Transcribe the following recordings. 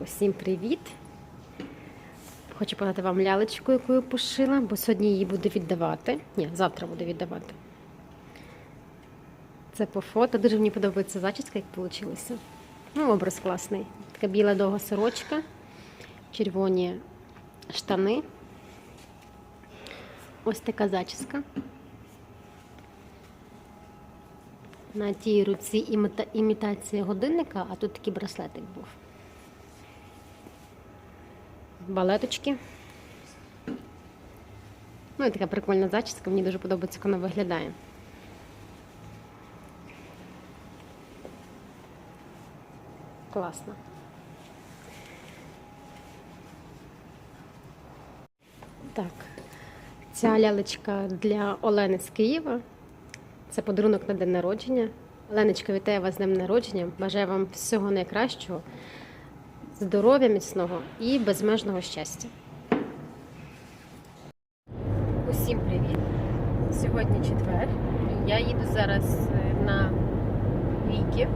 Усім привіт! Хочу подати вам лялечку, яку я пошила, бо сьогодні її буду віддавати. Ні, завтра буду віддавати. Це по фото. Дуже мені подобається зачіска, як вийшло. Ну, образ класний. Така біла довга сорочка, червоні штани. Ось така зачіска. На тій руці імітація годинника, а тут такий браслетик був. Балеточки. Ну і така прикольна зачіска, мені дуже подобається, як вона виглядає. Класно. Так, ця лялечка для Олени з Києва. Це подарунок на день народження. Оленочка, вітаю вас з днем народження. Бажаю вам всього найкращого, здоров'я міцного і безмежного щастя. Усім привіт! Сьогодні четвер. Я їду зараз е, на віки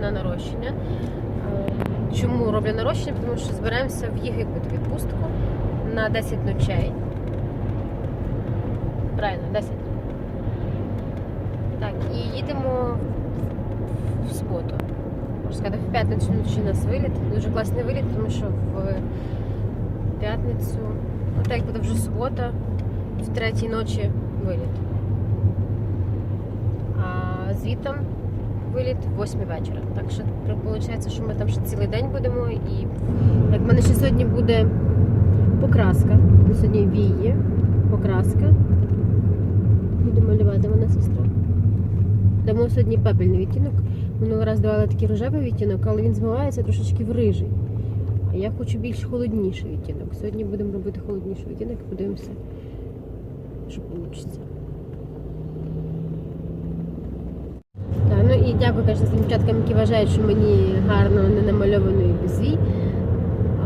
на нарощення. Е, Чому роблю нарощення? Тому що збираємося в Єгипет відпустку на 10 ночей. Правильно, 10. Так, і їдемо в суботу. Можна сказати, в п'ятницю ночі у нас виліт. Дуже класний виліт, тому що в п'ятницю, от як буде вже субота, в третій ночі виліт. А звітом виліт в 8 вечора. Так що виходить, що ми там ще цілий день будемо. І як в мене ще сьогодні буде покраска. Сьогодні віє, покраска. Буду малювати мене сестра. Дамо сьогодні пепельний відтінок. Минулий раз давали такий рожевий відтінок, але він змивається трошечки в рижий. А я хочу більш холодніший відтінок. Сьогодні будемо робити холодніший відтінок і подивимося, що вийде. Так, ну і дякую, звісно, тим дівчаткам, які вважають, що мені гарно не намальовано і без вій.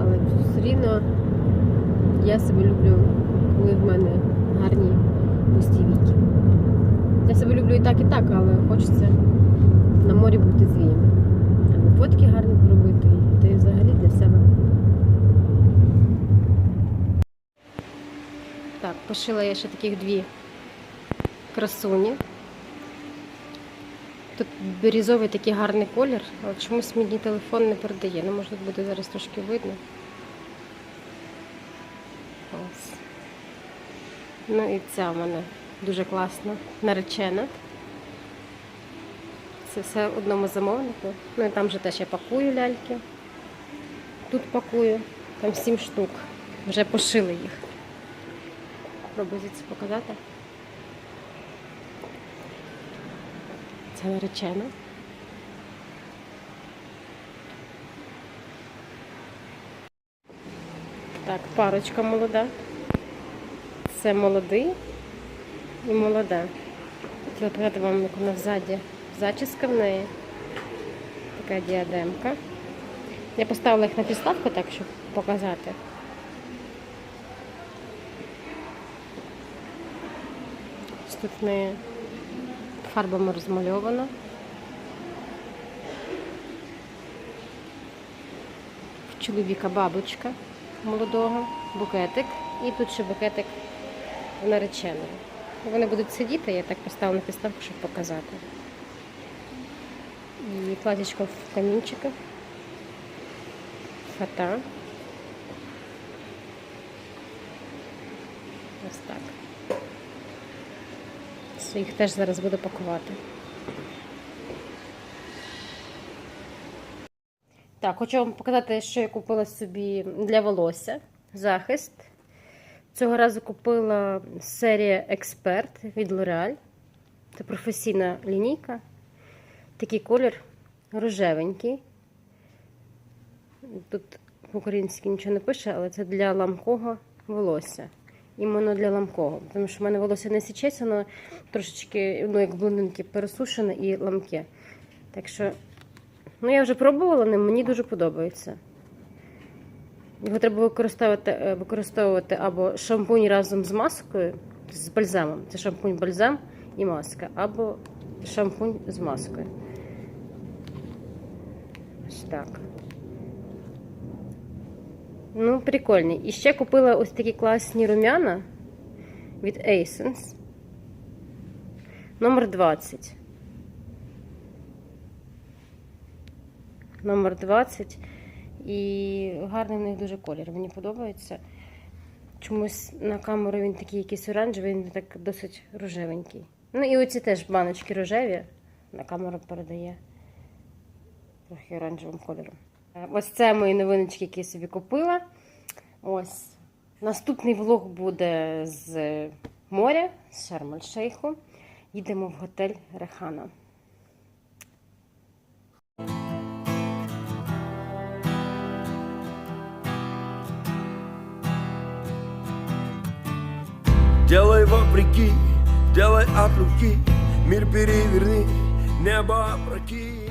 Але все рівно я себе люблю, коли в мене гарні пусті віки. Я себе люблю і так, і так, але хочеться на морі бути з віями. Або фотки гарні поробити, та й взагалі для себе. Так, пошила я ще таких дві красуні. Тут бірізовий такий гарний колір, але чомусь мені телефон не передає. Ну, може, буде зараз трошки видно. Ось. Ну і ця в мене дуже класна, наречена. Це все одному замовнику. Ну і там вже теж я пакую ляльки. Тут пакую, там сім штук. Вже пошили їх. Пробую звідси показати. Це наречена. Так, парочка молода. Це молодий і молода. Хотіла показати вам, як вона взаді зачіска в неї. Така діадемка. Я поставила їх на підставку так, щоб показати. Тут в неї фарбами розмальовано. В чоловіка бабочка молодого, букетик. І тут ще букетик в нареченого. Вони будуть сидіти, я так поставила на підставку, щоб показати. І платічко в камінчиках. Фата. Ось так. Їх теж зараз буду пакувати. Так, хочу вам показати, що я купила собі для волосся. Захист. Цього разу купила серія Експерт від L'Oreal. Це професійна лінійка. Такий колір рожевенький. Тут по-українськи нічого не пише, але це для ламкого волосся. Іменно для ламкого. Тому що в мене волосся не січеться, воно трошечки, ну, як блондинки, пересушене і ламке. Так що, ну я вже пробувала ним, мені дуже подобається. Його треба використовувати, е, використовувати або шампунь разом з маскою, з бальзамом. Це шампунь бальзам і маска, або шампунь з маскою. Так. Ну, прикольні. І ще купила ось такі класні рум'яна від Essence. Номер 20. Номер 20. І гарний в них дуже колір. Мені подобається. Чомусь на камеру він такий якийсь оранжевий, він так досить рожевенький. Ну і оці теж баночки рожеві. На камеру передає трохи оранжевим кольором. Е, Ось це мої новиночки, які я собі купила. Ось. Наступний влог буде з моря, з Шарм-Ель-Шейху. Їдемо в готель Рехана. Делай вопреки, делай от руки Мир переверни, небо опрокинь